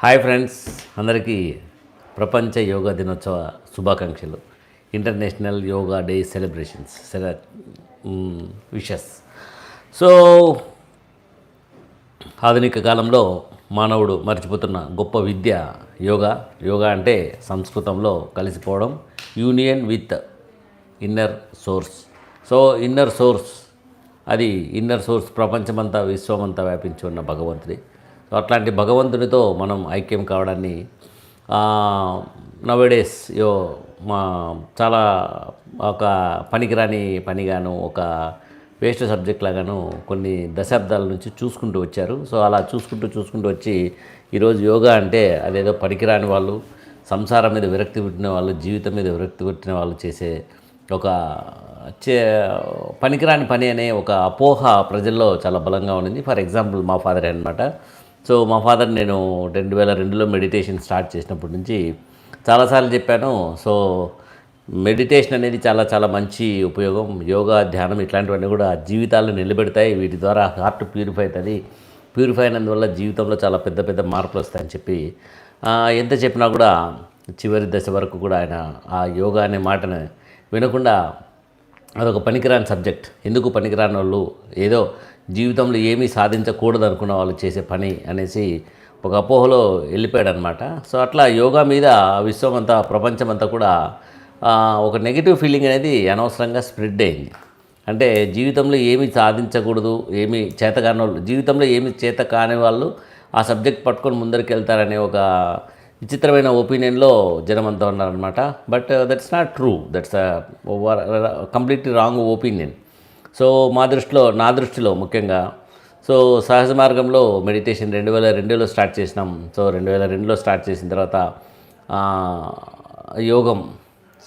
Hi friends అందరికీ ప్రపంచ యోగా దినోత్సవ శుభాకాంక్షలు. ఇంటర్నేషనల్ యోగా డే సెలబ్రేషన్స్ సెల విషెస్. సో ఆధునిక కాలంలో మానవుడు మర్చిపోతున్న గొప్ప విద్య యోగా. యోగా అంటే సంస్కృతంలో కలిసిపోవడం union with inner source. So inner source అది ఇన్నర్ సోర్స్ ప్రపంచమంతా విశ్వమంతా వ్యాపించి ఉన్న భగవంతుడి. అట్లాంటి భగవంతునితో మనం ఐక్యం కావడాన్ని నవేడేస్ యో మా చాలా ఒక పనికిరాని పనిగాను ఒక వేస్ట్ సబ్జెక్ట్ లాగాను కొన్ని దశాబ్దాల నుంచి చూసుకుంటూ వచ్చారు. సో అలా చూసుకుంటూ చూసుకుంటూ వచ్చి ఈరోజు యోగా అంటే అదేదో పనికిరాని వాళ్ళు సంసారం మీద విరక్తి పుట్టిన వాళ్ళు జీవితం మీద విరక్తి పుట్టిన వాళ్ళు చేసే ఒక చే పనికిరాని పని అనే ఒక అపోహ ప్రజల్లో చాలా బలంగా ఉండింది ఫర్ ఎగ్జాంపుల్ మా ఫాదర్ అనమాట సో మా ఫాదర్ నేను రెండు వేల రెండులో మెడిటేషన్ స్టార్ట్ చేసినప్పటి నుంచి చాలాసార్లు చెప్పాను. సో మెడిటేషన్ అనేది చాలా చాలా మంచి ఉపయోగం. యోగా ధ్యానం ఇట్లాంటివన్నీ కూడా జీవితాలను నిలబెడతాయి. వీటి ద్వారా హార్ట్ ప్యూరిఫై అవుతుంది. ప్యూరిఫై అయినందువల్ల జీవితంలో చాలా పెద్ద పెద్ద మార్పులు వస్తాయని చెప్పి ఎంత చెప్పినా కూడా చివరి దశ వరకు కూడా ఆయన ఆ యోగా అనే మాటను వినకుండా అదొక పనికిరాని సబ్జెక్ట్. ఎందుకు పనికిరాని వాళ్ళు? ఏదో జీవితంలో ఏమీ సాధించకూడదు అనుకున్న వాళ్ళు చేసే పని అనేసి ఒక అపోహలో వెళ్ళిపోయాడు అనమాట సో అట్లా యోగా మీద విశ్వమంతా ప్రపంచమంతా కూడా ఒక నెగిటివ్ ఫీలింగ్ అనేది అనవసరంగా స్ప్రెడ్ అయింది. అంటే జీవితంలో ఏమి సాధించకూడదు ఏమి చేతకాని వాళ్ళు జీవితంలో ఏమి చేత కాని వాళ్ళు ఆ సబ్జెక్ట్ పట్టుకొని ముందరికి వెళ్తారనే ఒక విచిత్రమైన ఒపీనియన్లో జనం అంతా ఉన్నారనమాట. But that's not true. That's completely wrong opinion. So మా దృష్టిలో నా దృష్టిలో ముఖ్యంగా సో సహజ మార్గంలో మెడిటేషన్ రెండు వేల రెండులో స్టార్ట్ చేసినాం. సో రెండు వేల రెండులో స్టార్ట్ చేసిన తర్వాత యోగం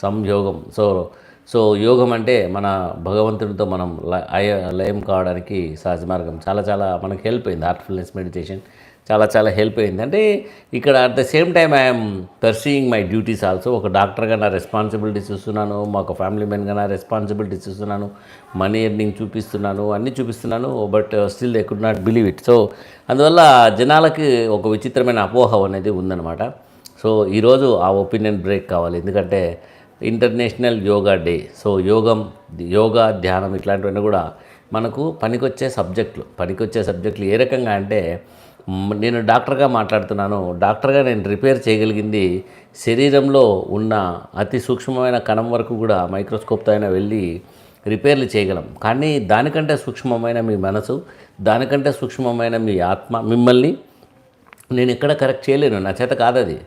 సంయోగం. సో సో యోగం అంటే మన భగవంతునితో మనం ల- లయం కావడానికి సహజ మార్గం. చాలా చాలా మనకి హెల్ప్ అయింది. హార్ట్ఫుల్నెస్ మెడిటేషన్ చాలా చాలా హెల్ప్ అయింది. అంటే ఇక్కడ at the same time I'm pursuing my duties also ఒక డాక్టర్గా నా రెస్పాన్సిబిలిటీస్ చూస్తున్నాను మా ఒక ఫ్యామిలీ మెన్గా నా రెస్పాన్సిబిలిటీస్ చూస్తున్నాను మనీ ఎర్నింగ్ చూపిస్తున్నాను అన్నీ చూపిస్తున్నాను but still they could not believe it so అందువల్ల జనాలకి ఒక విచిత్రమైన అపోహ అనేది ఉందన్నమాట. సో ఈరోజు ఆ ఒపీనియన్ బ్రేక్ కావాలి. ఎందుకంటే ఇంటర్నేషనల్ యోగా డే సో యోగం యోగా ధ్యానం ఇట్లాంటివన్నీ కూడా మనకు పనికొచ్చే సబ్జెక్టులు పనికొచ్చే సబ్జెక్టులు ఏ రకంగా అంటే నేను డాక్టర్గా మాట్లాడుతున్నాను. డాక్టర్గా నేను రిపేర్ చేయగలిగింది శరీరంలో ఉన్న అతి సూక్ష్మమైన కణం వరకు కూడా మైక్రోస్కోప్తో అయినా వెళ్ళి రిపేర్లు చేయగలం. కానీ దానికంటే సూక్ష్మమైన మీ మనసు దానికంటే సూక్ష్మమైన మీ ఆత్మ మిమ్మల్ని నేను ఎక్కడ కరెక్ట్ చేయలేను. నా చేత కాదది.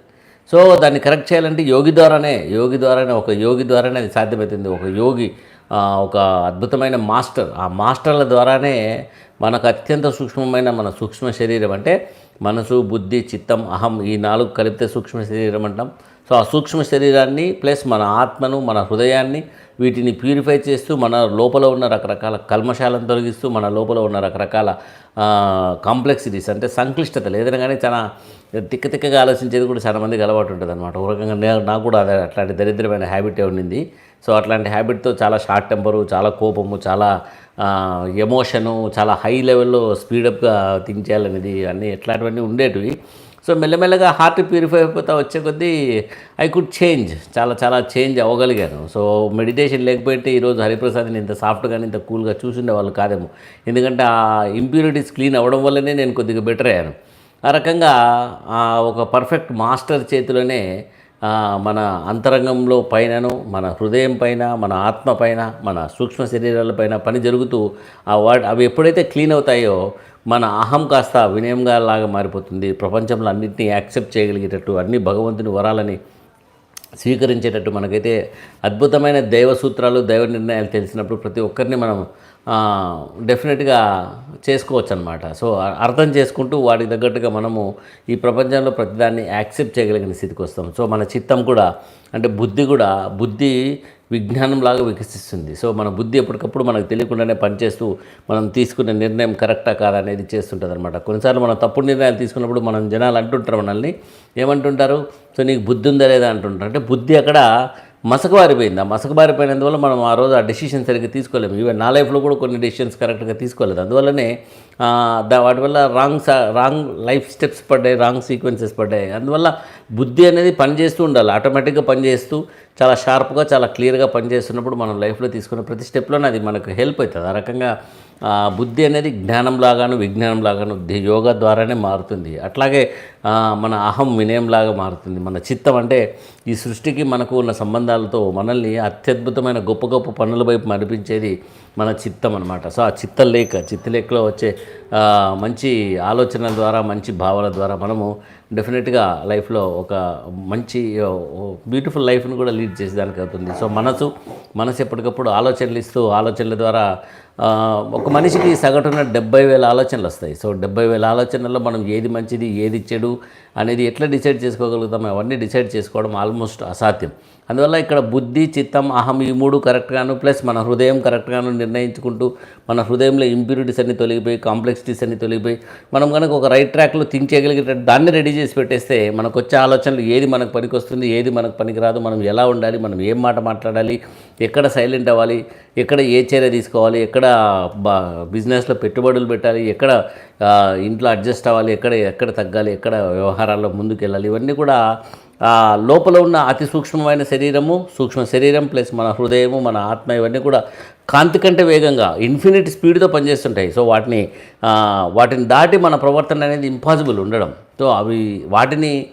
సో దాన్ని కరెక్ట్ చేయాలంటే యోగి ద్వారానే యోగి ద్వారానే ఒక యోగి ద్వారానే అది సాధ్యమవుతుంది. ఒక యోగి ఒక అద్భుతమైన మాస్టర్. ఆ మాస్టర్ల ద్వారానే మనకు అత్యంత సూక్ష్మమైన మన సూక్ష్మ శరీరం అంటే మనసు బుద్ధి చిత్తం అహం ఈ నాలుగు కలిపితే సూక్ష్మ శరీరం అంటాం. సో ఆ సూక్ష్మ శరీరాన్ని ప్లస్ మన ఆత్మను మన హృదయాన్ని వీటిని ప్యూరిఫై చేస్తూ మన లోపల ఉన్న రకరకాల కల్మశాలను తొలగిస్తూ మన లోపల ఉన్న రకరకాల కాంప్లెక్సిటీస్ అంటే సంక్లిష్టతలు. ఏదైనా కానీ చాలా తిక్క తిక్కగా ఆలోచించేది కూడా చాలా మందికి అలవాటు ఉంటుంది అనమాట ఒక రకంగా నాకు కూడా అదే అట్లాంటి దరిద్రమైన హ్యాబిటే ఉండింది. సో అట్లాంటి హ్యాబిట్తో చాలా షార్ట్ టెంపరు చాలా కోపము చాలా ఎమోషను చాలా హై లెవెల్లో స్పీడప్గా థింక్ చేయాలనేది అన్నీ ఎట్లాంటివన్నీ ఉండేటివి. సో మెల్లమెల్లగా హార్ట్ ప్యూరిఫై అయిపోతా వచ్చే కొద్దీ ఐ కుడ్ చేంజ్ చాలా చాలా చేంజ్ అవ్వగలిగాను. సో మెడిటేషన్ లేకపోతే ఈరోజు హరిప్రసాద్ని ఇంత సాఫ్ట్గా ఇంత కూల్గా చూసుండే వాళ్ళు కాదేమో. ఎందుకంటే ఆ ఇంప్యూరిటీస్ క్లీన్ అవ్వడం వల్లనే నేను కొద్దిగా బెటర్ అయ్యాను. ఆ రకంగా ఆ ఒక పర్ఫెక్ట్ మాస్టర్ చేతిలోనే మన అంతరంగంలో పైనను మన హృదయం పైన మన ఆత్మ పైన మన సూక్ష్మ శరీరాల పైన పని జరుగుతూ ఆ వాటి అవి ఎప్పుడైతే క్లీన్ అవుతాయో మన అహం కాస్త వినయంగా లాగా మారిపోతుంది. ప్రపంచంలో అన్నింటినీ యాక్సెప్ట్ చేయగలిగేటట్టు అన్ని భగవంతుని వరాలని స్వీకరించేటట్టు మనకైతే అద్భుతమైన దైవ సూత్రాలు దైవ నిర్ణయాలు తెలిసినప్పుడు ప్రతి ఒక్కరిని మనం డెఫినెట్గా చేసుకోవచ్చు అనమాట సో అర్థం చేసుకుంటూ వాటికి తగ్గట్టుగా మనము ఈ ప్రపంచంలో ప్రతిదాన్ని యాక్సెప్ట్ చేయగలిగిన స్థితికి వస్తాం. సో మన చిత్తం కూడా అంటే బుద్ధి కూడా బుద్ధి విజ్ఞానంలాగా వికసిస్తుంది. సో మన బుద్ధి ఎప్పటికప్పుడు మనకు తెలియకుండానే పనిచేస్తూ మనం తీసుకునే నిర్ణయం కరెక్టా కాదా అనేది చేస్తుంటుంది అనమాట కొన్నిసార్లు మనం తప్పుడు నిర్ణయాలు తీసుకున్నప్పుడు మనం జనాలు అంటుంటారు మనల్ని ఏమంటుంటారు? సో నీకు బుద్ధి ఉందా లేదా? అంటుంటారు. అంటే బుద్ధి అక్కడ మసకబారిపోయింది. ఆ మసకబారిపోయినందువల్ల మనం ఆ రోజు ఆ డెసిషన్ సరిగ్గా తీసుకోలేము. ఈవెన్ నా లైఫ్లో కూడా కొన్ని డెసిషన్స్ కరెక్ట్గా తీసుకోలేదు. అందువల్లనే దా వాటి వల్ల రాంగ్ రాంగ్ లైఫ్ స్టెప్స్ పడ్డాయి రాంగ్ సీక్వెన్సెస్ పడ్డాయి. అందువల్ల బుద్ధి అనేది పనిచేస్తూ ఉండాలి. ఆటోమేటిక్గా పనిచేస్తూ చాలా షార్ప్గా చాలా క్లియర్గా పనిచేస్తున్నప్పుడు మనం లైఫ్లో తీసుకున్న ప్రతి స్టెప్లోనే అది మనకు హెల్ప్ అవుతుంది. ఆ రకంగా బుద్ధి అనేది జ్ఞానంలాగాను విజ్ఞానంలాగాను ది- యోగా ద్వారానే మారుతుంది. అట్లాగే మన అహం వినయంలాగా మారుతుంది. మన చిత్తం అంటే ఈ సృష్టికి మనకు ఉన్న సంబంధాలతో మనల్ని అత్యద్భుతమైన గొప్ప గొప్ప పనుల వైపు నడిపించేది మన చిత్తం అనమాట సో ఆ చిత్తలేఖ చిత్తలేఖలో వచ్చే మంచి ఆలోచనల ద్వారా మంచి భావన ద్వారా మనము డెఫినెట్గా లైఫ్లో ఒక మంచి బ్యూటిఫుల్ లైఫ్ను కూడా లీడ్ చేసేదానికి అవుతుంది. సో మనసు మనసు ఎప్పటికప్పుడు ఆలోచనలు ఇస్తూ ఆలోచనల ద్వారా ఒక మనిషికి సగటున డెబ్బై వేల ఆలోచనలు వస్తాయి. సో డెబ్బై వేల ఆలోచనల్లో మనం ఏది మంచిది ఏది చెడు అనేది ఎట్లా డిసైడ్ చేసుకోగలుగుతాం అవన్నీ డిసైడ్ చేసుకోవడం ఆల్మోస్ట్ అసాధ్యం. అందువల్ల ఇక్కడ బుద్ధి చిత్తం అహం ఈ మూడు కరెక్ట్గాను ప్లస్ మన హృదయం కరెక్ట్గాను నిర్ణయించుకుంటూ మన హృదయంలో ఇంప్యూరిటీస్ అన్ని తొలగిపోయి కాంప్లెక్సిటీస్ అన్ని తొలగిపోయి మనం కనుక ఒక రైట్ ట్రాక్లో థింక్ చేయగలిగేటట్టు దాన్ని రెడీ చేసి పెట్టేస్తే మనకు వచ్చే ఆలోచనలు ఏది మనకు పనికొస్తుంది ఏది మనకు పనికిరాదు మనం ఎలా ఉండాలి మనం ఏం మాట మాట్లాడాలి ఎక్కడ సైలెంట్ అవ్వాలి ఎక్కడ ఏ చర్య తీసుకోవాలి ఎక్కడ బా బిజినెస్లో పెట్టుబడులు పెట్టాలి ఎక్కడ ఇంట్లో అడ్జస్ట్ అవ్వాలి ఎక్కడ ఎక్కడ తగ్గాలి ఎక్కడ వ్యవహారాల్లో ముందుకు వెళ్ళాలి ఇవన్నీ కూడా లోపల ఉన్న అతి సూక్ష్మమైన శరీరము సూక్ష్మ శరీరం ప్లస్ మన హృదయము మన ఆత్మ ఇవన్నీ కూడా కాంతి కంటే వేగంగా ఇన్ఫినిట్ స్పీడ్తో పనిచేస్తుంటాయి. సో వాటిని వాటిని దాటి మన ప్రవర్తన అనేది ఇంపాసిబుల్ ఉండడం. సో అవి వాటిని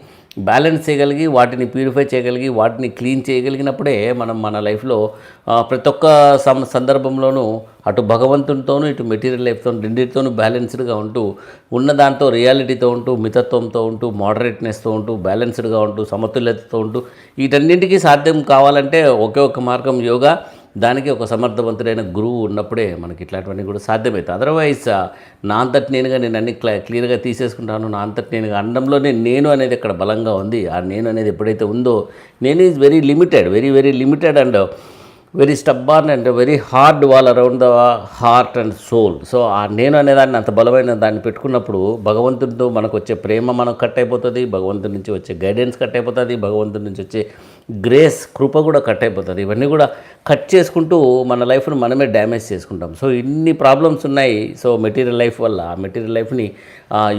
బ్యాలెన్స్ చేయగలిగి వాటిని ప్యూరిఫై చేయగలిగి వాటిని క్లీన్ చేయగలిగినప్పుడే మనం మన లైఫ్లో ప్రతి ఒక్క సం సందర్భంలోనూ అటు భగవంతునితోనూ ఇటు మెటీరియల్ లైఫ్తో రెండింటితోనూ బ్యాలెన్స్డ్గా ఉంటూ ఉన్న దాంతో రియాలిటీతో ఉంటూ మితత్వంతో ఉంటూ మోడరేట్నెస్తో ఉంటూ బ్యాలెన్స్డ్గా ఉంటూ సమతుల్యతతో ఉంటూ వీటన్నింటికీ సాధ్యం కావాలంటే ఒకే ఒక మార్గం యోగా. దానికి ఒక సమర్థవంతుడైన గురువు ఉన్నప్పుడే మనకి ఇట్లాంటివన్నీ కూడా సాధ్యమవుతాయి. అదర్వైజ్ నా అంతటి నేనుగా నేను అన్ని క్లా క్లియర్గా తీసేసుకుంటాను నా అంతటి నేనుగా అండంలోనే నేను అనేది ఇక్కడ బలంగా ఉంది. ఆ నేను అనేది ఎప్పుడైతే ఉందో నేను is very limited very very limited and very stubborn and very hard wall around the heart and soul so ఆ నేను అనేదాన్ని అంత బలమైన దాన్ని పెట్టుకున్నప్పుడు భగవంతుడితో మనకు వచ్చే ప్రేమ మనకు కట్ అయిపోతుంది భగవంతుడి నుంచి వచ్చే గైడెన్స్ కట్ అయిపోతుంది భగవంతుడి నుంచి వచ్చే గ్రేస్ కృప కూడా కట్ అయిపోతుంది. ఇవన్నీ కూడా కట్ చేసుకుంటూ మన లైఫ్ను మనమే డ్యామేజ్ చేసుకుంటాం. సో ఇన్ని ప్రాబ్లమ్స్ ఉన్నాయి. సో మెటీరియల్ లైఫ్ వల్ల ఆ మెటీరియల్ లైఫ్ని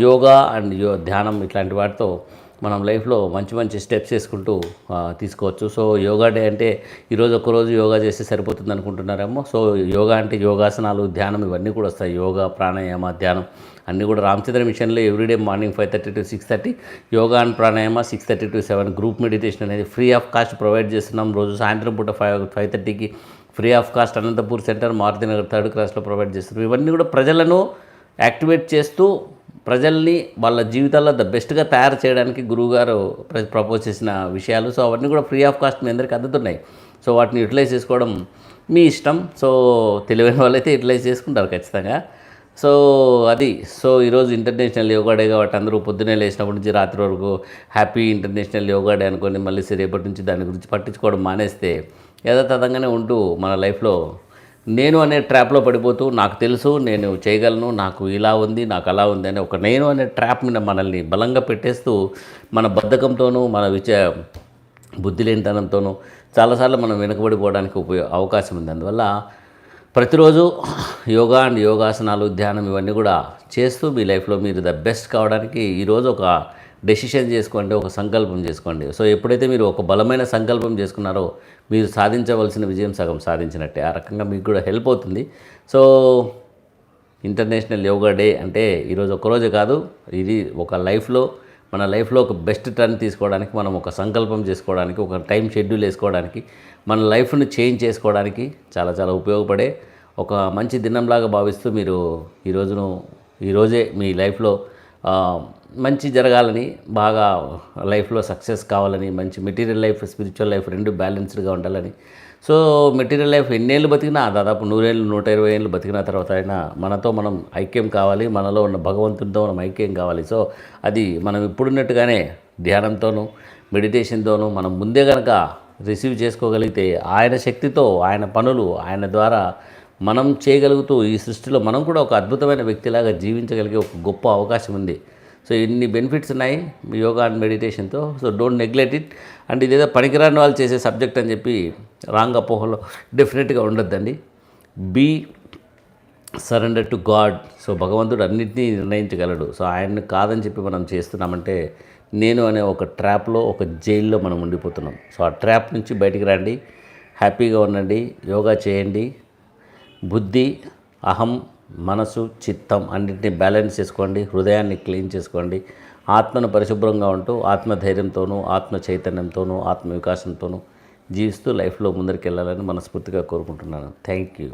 యోగా అండ్ యో ధ్యానం ఇట్లాంటి వాటితో మనం లైఫ్లో మంచి మంచి స్టెప్స్ వేసుకుంటూ తీసుకోవచ్చు. సో యోగా డే అంటే ఈరోజు ఒక్కరోజు యోగా చేస్తే సరిపోతుంది అనుకుంటున్నారేమో సో యోగా అంటే యోగాసనాలు ధ్యానం ఇవన్నీ కూడా వస్తాయి. యోగా ప్రాణాయామ ధ్యానం. అన్నీ కూడా రామచంద్ర మిషన్లో everyday morning five thirty to six thirty yoga and pranayama six thirty to seven group meditation అనేది ఫ్రీ ఆఫ్ కాస్ట్ ప్రొవైడ్ చేస్తున్నాం. రోజు సాయంత్రం పూట ఫైవ్ ఫైవ్ థర్టీకి free of cost Anantapur centre Marutinagar third క్లాస్లో ప్రొవైడ్ చేస్తున్నాం. ఇవన్నీ కూడా ప్రజలను యాక్టివేట్ చేస్తూ ప్రజల్ని వాళ్ళ జీవితాల్లో ద బెస్ట్గా తయారు చేయడానికి గురువుగారు ప్రపోజ్ చేసిన విషయాలు. సో అవన్నీ కూడా ఫ్రీ ఆఫ్ కాస్ట్ మీ అందరికీ అందుతున్నాయి. సో వాటిని యూటిలైజ్ చేసుకోవడం మీ ఇష్టం. సో తెలివైన వాళ్ళైతే యూటిలైజ్ చేసుకుంటారు ఖచ్చితంగా. సో అది. సో ఈరోజు ఇంటర్నేషనల్ యోగా డే కాబట్టి అందరూ పొద్దున్నే లేచినప్పటి నుంచి రాత్రి వరకు హ్యాపీ ఇంటర్నేషనల్ యోగా డే అనుకొని మళ్ళీ రేపటి నుంచి దాని గురించి పట్టించుకోవడం మానేస్తే యథాతథంగానే ఉంటూ మన లైఫ్లో నేను అనే ట్రాప్లో పడిపోతూ నాకు తెలుసు నేను చేయగలను నాకు ఇలా ఉంది నాకు అలా ఉంది అని ఒక నేను అనే ట్రాప్ మీద మనల్ని బలంగా పెట్టేస్తూ మన బద్ధకంతోనూ మన విచ బుద్ధి లేనితనంతోనూ చాలాసార్లు మనం వెనుకబడిపోవడానికి ఉపయోగ అవకాశం ఉంది. అందువల్ల ప్రతిరోజు యోగా అండ్ యోగాసనాలు ధ్యానం ఇవన్నీ కూడా చేస్తూ మీ లైఫ్లో మీరు ద బెస్ట్ కావడానికి ఈరోజు ఒక డెసిషన్ చేసుకోండి ఒక సంకల్పం చేసుకోండి. సో ఎప్పుడైతే మీరు ఒక బలమైన సంకల్పం చేసుకున్నారో మీరు సాధించవలసిన విజయం సగం సాధించినట్టే. ఆ రకంగా మీకు కూడా హెల్ప్ అవుతుంది. సో ఇంటర్నేషనల్ యోగా డే అంటే ఈరోజు ఒక్కరోజే కాదు ఇది ఒక లైఫ్లో మన లైఫ్లో ఒక బెస్ట్ టర్న్ తీసుకోవడానికి మనం ఒక సంకల్పం చేసుకోవడానికి ఒక టైం షెడ్యూల్ వేసుకోవడానికి మన లైఫ్ను చేంజ్ చేసుకోవడానికి చాలా చాలా ఉపయోగపడే ఒక మంచి దినంలాగా భావిస్తూ మీరు ఈ రోజును ఈరోజే మీ లైఫ్లో మంచి జరగాలని బాగా లైఫ్లో సక్సెస్ కావాలని మంచి మెటీరియల్ లైఫ్ స్పిరిచువల్ లైఫ్ రెండు బ్యాలెన్స్డ్గా ఉండాలని సో మెటీరియల్ లైఫ్ ఎన్నేళ్ళు బతికినా దాదాపు నూరేళ్ళు నూట ఇరవై ఏళ్ళు బతికిన తర్వాత అయినా మనతో మనం ఐక్యం కావాలి మనలో ఉన్న భగవంతునితో మనం ఐక్యం కావాలి. సో అది మనం ఇప్పుడున్నట్టుగానే ధ్యానంతోనూ మెడిటేషన్తోనూ మనం ముందే కనుక రిసీవ్ చేసుకోగలిగితే ఆయన శక్తితో ఆయన పనులు ఆయన ద్వారా మనం చేయగలుగుతూ ఈ సృష్టిలో మనం కూడా ఒక అద్భుతమైన వ్యక్తిలాగా జీవించగలిగే ఒక గొప్ప అవకాశం ఉంది. సో ఇన్ని బెనిఫిట్స్ ఉన్నాయి? Yoga and మెడిటేషన్తో so don't neglect it and ఇదేదో పనికిరాని వాళ్ళు చేసే సబ్జెక్ట్ అని చెప్పి రాంగ్ అపోహలో డెఫినెట్గా ఉండొద్దండి. Be surrender to God so భగవంతుడు అన్నింటినీ నిర్ణయించగలడు. సో ఆయన్ని కాదని చెప్పి మనం చేస్తున్నామంటే నేను అనే ఒక ట్రాప్లో ఒక జైల్లో మనం ఉండిపోతున్నాం. సో ఆ ట్రాప్ నుంచి బయటికి రండి. హ్యాపీగా ఉండండి. యోగా చేయండి. బుద్ధి అహం మనసు చిత్తం అన్నింటినీ బ్యాలెన్స్ చేసుకోండి హృదయాన్ని క్లీన్ చేసుకోండి. ఆత్మను పరిశుభ్రంగా ఉంటూ ఆత్మధైర్యంతోనూ ఆత్మ చైతన్యంతోనూ ఆత్మ వికాసంతోనూ జీవిస్తూ లైఫ్లో ముందరికి వెళ్ళాలని మనస్ఫూర్తిగా కోరుకుంటున్నాను. Thank you.